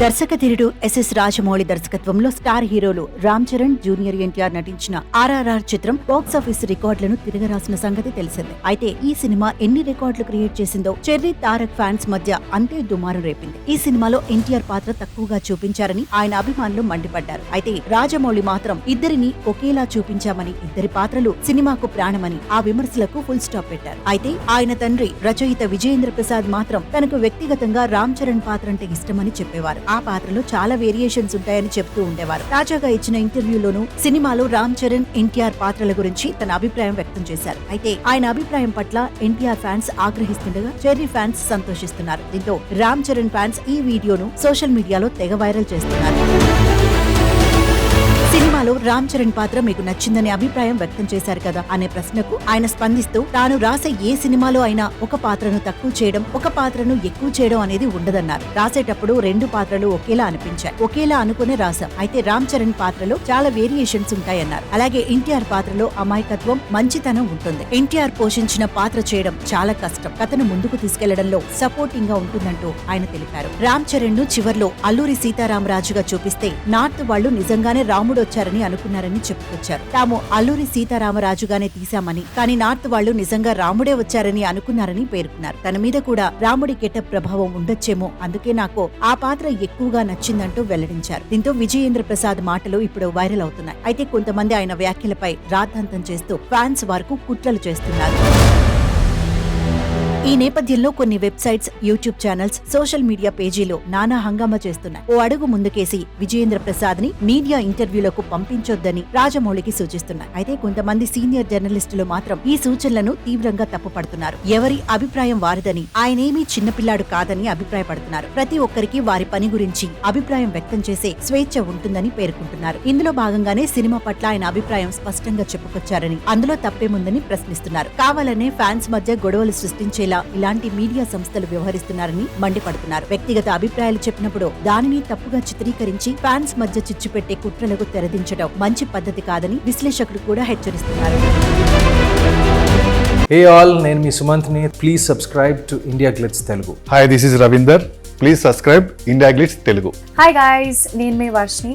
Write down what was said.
దర్శక ధీరుడు ఎస్ఎస్ రాజమౌళి దర్శకత్వంలో స్టార్ హీరోలు రామ్ చరణ్ జూనియర్ ఎన్టీఆర్ నటించిన ఆర్ఆర్ఆర్ చిత్రం బాక్స్ ఆఫీస్ రికార్డులను తిరగరాసిన సంగతి తెలిసిందే. అయితే ఈ సినిమా ఎన్ని రికార్డులు క్రియేట్ చేసిందో చెర్రీ తారక్ ఫ్యాన్స్ మధ్య అంతే దుమారం రేపింది. ఈ సినిమాలో ఎన్టీఆర్ పాత్ర తక్కువగా చూపించారని ఆయన అభిమానులు మండిపడ్డారు. అయితే రాజమౌళి మాత్రం ఇద్దరిని ఒకేలా చూపించామని ఇద్దరి పాత్రలు సినిమాకు ప్రాణమని ఆ విమర్శలకు ఫుల్ స్టాప్ పెట్టారు. అయితే ఆయన తండ్రి రచయిత విజయేంద్ర ప్రసాద్ మాత్రం తనకు వ్యక్తిగతంగా రామ్ చరణ్ పాత్ర అంటే ఇష్టమని చెప్పేవారు. ఆ పాత్రలో చాలా వేరియేషన్స్ ఉంటాయని చెప్తూ ఉండేవారు. తాజాగా ఇచ్చిన ఇంటర్వ్యూలోనూ సినిమాలో రామ్ చరణ్ ఎన్టీఆర్ పాత్రల గురించి తన అభిప్రాయం వ్యక్తం చేశారు. అయితే ఆయన అభిప్రాయం పట్ల ఎన్టీఆర్ ఫ్యాన్స్ ఆగ్రహిస్తుండగా చెర్రీ ఫ్యాన్స్ సంతోషిస్తున్నారు. దీంతో రామ్ చరణ్ ఫ్యాన్స్ ఈ వీడియోను సోషల్ మీడియాలో తెగ వైరల్ చేస్తున్నారు. రామ్ చరణ్ పాత్ర మీకు నచ్చిందనే అభిప్రాయం వ్యక్తం చేశారు కదా అనే ప్రశ్నకు ఆయన స్పందిస్తూ తాను రాసే ఏ సినిమాలో అయినా ఒక పాత్రను తక్కువ చేయడం ఒక పాత్రను ఎక్కువ చేయడం అనేది ఉండదన్నారు. రాసేటప్పుడు రెండు పాత్రలు ఒకేలా అనిపించాయి. ఒకేలా అనుకునే రాశాం అయితే రామ్ చరణ్ పాత్రలో చాలా వేరియేషన్స్ ఉంటాయన్నారు. అలాగే ఎన్టీఆర్ పాత్రలో అమాయకత్వం మంచితనం ఉంటుంది. ఎన్టీఆర్ పోషించిన పాత్ర చేయడం చాలా కష్టం. కథను ముందుకు తీసుకెళ్ళడంలో సపోర్టింగ్గా ఉంటుందంటూ ఆయన తెలిపారు. రామ్ చరణ్ను చివర్లో అల్లూరి సీతారామరాజుగా చూపిస్తే నార్త్ వాళ్ళు నిజంగానే రాముడు వచ్చారని అనుకున్నారని చెప్పుకొచ్చారు. తాము అల్లూరి సీతారామరాజుగానే తీశామని కానీ నార్త్ వాళ్ళు నిజంగా రాముడే వచ్చారని అనుకున్నారని పేర్కొన్నారు. తన మీద కూడా రాముడి గెటప్ ప్రభావం ఉండొచ్చేమో అందుకే నాకు ఆ పాత్ర ఎక్కువగా నచ్చిందంటూ వెల్లడించారు. దీంతో విజయేంద్ర ప్రసాద్ మాటలు ఇప్పుడు వైరల్ అవుతున్నాయి. అయితే కొంతమంది ఆయన వ్యాఖ్యలపై రాద్ధాంతం చేస్తూ ఫ్యాన్స్ వరకు కుట్రలు చేస్తున్నారు. ఈ నేపథ్యంలో కొన్ని websites YouTube channels social media పేజీలో నానా హంగామా చేస్తున్నాయి. ఓ అడుగు ముందుకేసి విజయేంద్ర ప్రసాద్ని మీడియా ఇంటర్వ్యూలకు పంపించొద్దని రాజమౌళికి సూచిస్తున్నాయి. అయితే కొంతమంది సీనియర్ జర్నలిస్టులు మాత్రం ఈ సూచనలను తీవ్రంగా తప్పుపడుతున్నారు. ఎవరి అభిప్రాయం వారిదని ఆయనేమీ చిన్నపిల్లాడు కాదని అభిప్రాయపడుతున్నారు. ప్రతి ఒక్కరికి వారి పని గురించి అభిప్రాయం వ్యక్తం చేసే స్వేచ్ఛ ఉంటుందని పేర్కొంటున్నారు. ఇందులో భాగంగానే సినిమా పట్ల ఆయన అభిప్రాయం స్పష్టంగా చెప్పుకొచ్చారని అందులో తప్పేముందని ప్రశ్నిస్తున్నారు. కావాలనే ఫ్యాన్స్ మధ్య గొడవలు సృష్టించేలా ఇలాంటి మీడియా సంస్థలు వ్యవహరిస్తున్నారని మండిపడుతున్నారు. వ్యక్తిగత అభిప్రాయాలు చెప్పినప్పుడు దానిని తప్పుగా చిత్రీకరించి ఫ్యాన్స్ మధ్య చిచ్చు పెట్టే కుట్రలకు తెరదించడం మంచి పద్ధతి కాదని విశ్లేషకులు కూడా హెచ్చరిస్తున్నారు. హే ఆల్ నేను మీ సుమంత్ని. Please subscribe to India Glitz Telugu hi this is Ravinder please subscribe India Glitz Telugu hi guys నేను మీ Varshini